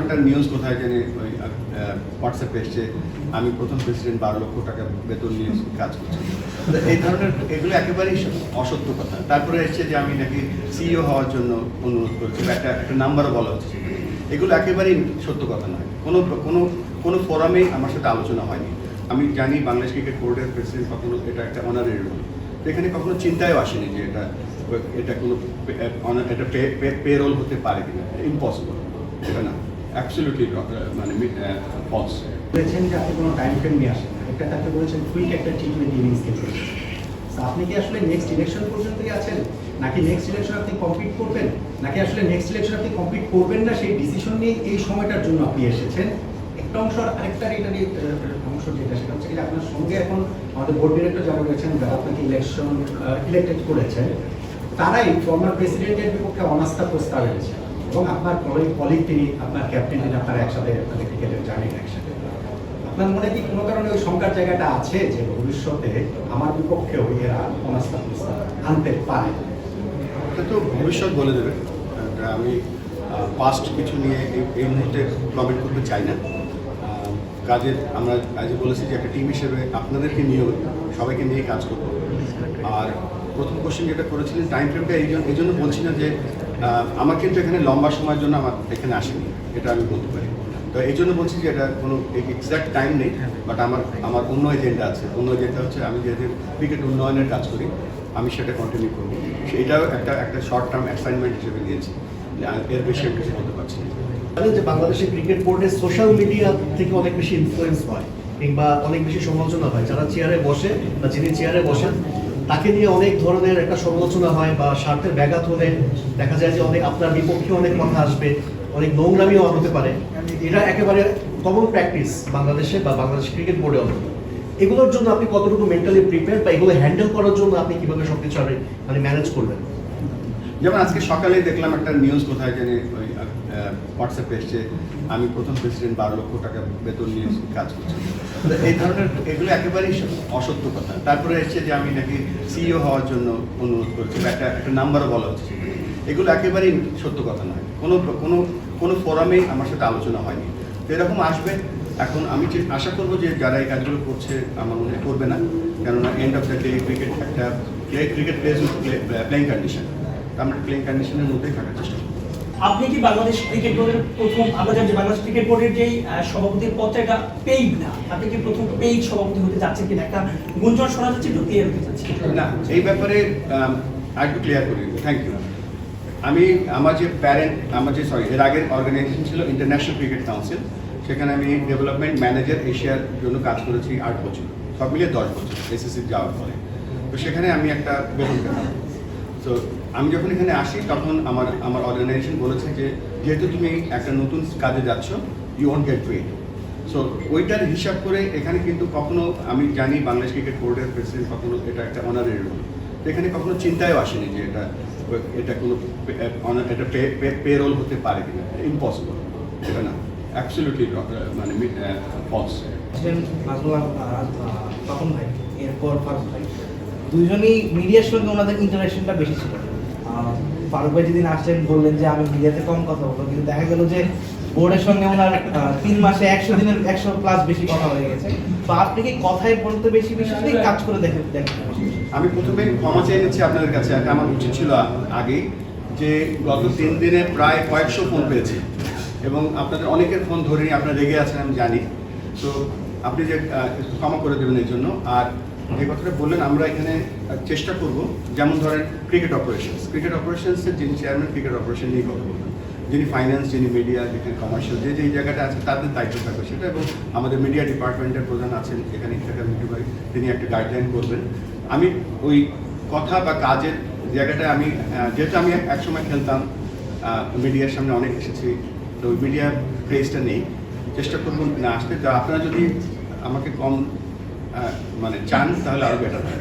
একটা নিউজ কোথায় জানি, ওই হোয়াটসঅ্যাপে এসছে, আমি প্রথম প্রেসিডেন্ট বারো লক্ষ টাকা বেতন নিয়ে কাজ করছি। এই ধরনের, এগুলো একেবারেই অসত্য কথা। তারপরে এসছে যে আমি নাকি সিইও হওয়ার জন্য অনুরোধ করেছি, বা একটা একটা নাম্বারও বলা হচ্ছে এগুলো একেবারেই সত্য কথা নয়। কোনো কোনো কোনো ফোরামেই আমার সাথে আলোচনা হয়নি। আমি জানি বাংলাদেশ ক্রিকেট বোর্ডের প্রেসিডেন্ট কখনো এটা একটা অনারের রোল এখানে কখনো চিন্তায়ও আসেনি যে এটা এটা কোনো, এটা পে রোল হতে পারে কিনা। ইম্পসিবল এটা না। অ্যাবসলিউটলি মানে ফলস বলেছেন যে আপনি কোনো টাইম ফ্রেম নিয়ে আসেন একটা বলেছেন কুইক একটা টি টোয়েন্টি ইনিংস আপনি কি আসলে নেক্সট ইলেকশন আছেন? নাকি নেক্সট ইলেকশন আপনি কমপ্লিট করবেন? নাকি আসলে নেক্সট ইলেকশন আপনি কমপ্লিট করবেন না? সেই ডিসিশন নিয়ে এই সময়টার জন্য আপনি এসেছেন। একটা অংশ আর আরেকটা এটা অংশ যেটা, সেটা হচ্ছে আপনার সঙ্গে এখন আমাদের বোর্ড ডিরেক্টর যারা রয়েছেন, যারা আপনাকে ইলেকশন ইলেক্টেড করেছেন, তারাই ফর্মার প্রেসিডেন্টের বিপক্ষে অনাস্থা প্রস্তাব এনেছে এবং আপনার কলিগ তিনি আপনার ক্যাপ্টেন তিনি আপনারা একসাথে আপনাদের ক্রিকেটের জার্নিটা একসাথে। আপনার মনে কি কোনো কারণে ওই শঙ্কার জায়গাটা আছে যে ভবিষ্যতে আমার বিপক্ষেও এরা অনাস্থা আনতে পারে? তো ভবিষ্যৎ বলে দেবে। আমি পাস্ট কিছু নিয়ে এই- মুহূর্তে কমেন্ট করতে চাই না। কাজের, আমরা আজ বলেছি যে একটা টিম হিসেবে আপনাদেরকে নিয়েও সবাইকে নিয়ে কাজ করব। আর প্রথম কোশ্চেন যেটা করেছিলেন টাইম ফ্রেমটা এই জন্য এই জন্য বলছি না যে আমার কিন্তু এখানে লম্বা সময়ের জন্য আমার এখানে আসেনি, এটা আমি বলতে পারি। তো এই জন্য বলছি যে এটা কোনো এক্সাক্ট টাইম নেই বাট আমার আমার অন্য এজেন্ডা আছে। অন্য এজেন্ডা হচ্ছে আমি যেহেতু ক্রিকেট উন্নয়নের কাজ করি, আমি সেটা কন্টিনিউ করব। সেটাও একটা একটা শর্ট টার্ম অ্যাসাইনমেন্ট হিসেবে আর এর বেশি আমি কিছু বলতে পারছি যে বাংলাদেশের ক্রিকেট বোর্ডের সোশ্যাল মিডিয়া থেকে অনেক বেশি ইনফ্লুয়েন্স হয়, কিংবা অনেক বেশি সমালোচনা হয়। যারা চেয়ারে বসে বা যিনি চেয়ারে বসেন তাকে নিয়ে অনেক ধরনের একটা সমালোচনা হয় বা স্বার্থের ব্যাঘাত হলে দেখা যায় যে অনেক আপনার বিপক্ষে অনেক কথা আসবে, অনেক নোংরামিও হতে পারে। এটা একেবারে কমন প্র্যাকটিস বাংলাদেশে বা বাংলাদেশ ক্রিকেট বোর্ডে অন্তত। এগুলোর জন্য আপনি কতটুকু মেন্টালি প্রিপেয়ার বা এগুলো হ্যান্ডেল করার জন্য আপনি কীভাবে সবকিছু কিছু মানে ম্যানেজ করবেন? যেমন আজকে সকালে দেখলাম একটা নিউজ কোথায় জানি ওই হোয়াটসঅ্যাপে এসছে, আমি প্রথম প্রেসিডেন্ট বারো লক্ষ টাকা বেতন নিয়ে কাজ করছি। এই ধরনের, এগুলো একেবারেই অসত্য কথা। তারপরে এসছে যে আমি নাকি সিইও হওয়ার জন্য অনুরোধ করছি একটা একটা নাম্বারও বলা হচ্ছে এগুলো একেবারেই সত্য কথা নয়। কোনো কোনো কোনো ফোরামেই আমার সাথে আলোচনা হয়নি। তো এরকম আসবে, এখন আমি আশা করব যে যারা এই কাজগুলো করছে, আমার মনে করবে না। কেননা end of the day cricket একটা ক্রিকেট প্লেস প্লেইং কন্ডিশন আমরা প্লেন কন্ডিশনের মধ্যেই থাকার চেষ্টা করব। আপনি কি বাংলাদেশ ক্রিকেট বোর্ডের প্রথম আমরা জানি যে বাংলাদেশ ক্রিকেট বোর্ডের যেই আহ, সভাপতির পদটা এটা পেইড না আপনি কি প্রথম পেইড সভাপতি হতে যাচ্ছেন কিনা? একটা গুঞ্জন শোনা যাচ্ছে একটু ক্লিয়ার হতে যাচ্ছে না এই ব্যাপারে আরেকটু ক্লিয়ার করি থ্যাংক ইউ আমি আমার যে প্যারেন্ট আমার যে সরি এর আগের অর্গানাইজেশন ছিল ইন্টারন্যাশনাল ক্রিকেট কাউন্সিল সেখানে আমি ডেভেলপমেন্ট ম্যানেজার এশিয়ার জন্য কাজ করেছি আট বছর। সব মিলিয়ে দশ বছর এসএসসি যাওয়ার পরে। তো সেখানে আমি একটা বেতন পেতাম। তো আমি যখন এখানে আসি তখন আমার আমার অর্গানাইজেশন বলেছে যে যেহেতু তুমি একটা নতুন কাজে যাচ্ছ you want get paid so ওইটার হিসাব করে এখানে কিন্তু কখনো আমি জানি বাংলাদেশ ক্রিকেট বোর্ডের প্রেসিডেন্ট কখনো এটা একটা অনারের রোল এখানে কখনো চিন্তায়ও আসেনি যে এটা এটা কোনো এটা পে রোল হতে পারে কিনা। ইম্পসিবল এটা না। অ্যাবসলিউটলি মানে ফলস আহ, তপন ভাই এরপর ভাই। মিডিয়ার সঙ্গে ওনাদের ইন্টারাকশনটা বেশি ছিল। ফারুক ভাই যেদিন আসলেন বললেন যে আমি মিডিয়াতে কম কথা বলব, কিন্তু দেখা গেল যে বোর্ডের সঙ্গে ওনার তিন মাসে একশো দিনের, একশো প্লাস বেশি কথা হয়ে গেছে। তো আপনি কি কথায় বলতে বেশি বিশ্বাস নেই কাজ করে দেখে দেখেন আমি প্রথমে ক্ষমা চেয়ে নিচ্ছি আপনাদের কাছে এটা আমার উচিত ছিল আগেই যে গত তিন দিনে প্রায় কয়েকশো ফোন পেয়েছি। এবং আপনাদের অনেকের ফোন ধরেনি, আপনারা রেগে আছেন, আমি জানি। তো আপনি যে একটু ক্ষমা করে দেবেন এই জন্য। আর যে কথাটা বললেন, আমরা এখানে চেষ্টা করব, যেমন ধরেন ক্রিকেট অপারেশনস ক্রিকেট অপারেশনসের যিনি চেয়ারম্যান ক্রিকেট অপারেশন নিয়ে কথা বলবেন। যিনি ফাইন্যান্স যিনি মিডিয়া যিনি কমার্শিয়াল যে যে জায়গাটা আছে, তাদের দায়িত্ব থাকবে সেটা এবং আমাদের মিডিয়া ডিপার্টমেন্টের প্রধান আছেন, এখানে ভাই, তিনি একটা গাইডলাইন করবেন। আমি ওই কথা বা কাজের জায়গাটা আমি যেহেতু আমি এক- একসময় খেলতাম মিডিয়ার সামনে অনেক এসেছি, তো ওই মিডিয়া ক্রেজটা নেই। চেষ্টা করব না আসতে। তো আপনারা যদি আমাকে কম মানে চান তাহলে আরও বেটার হয়।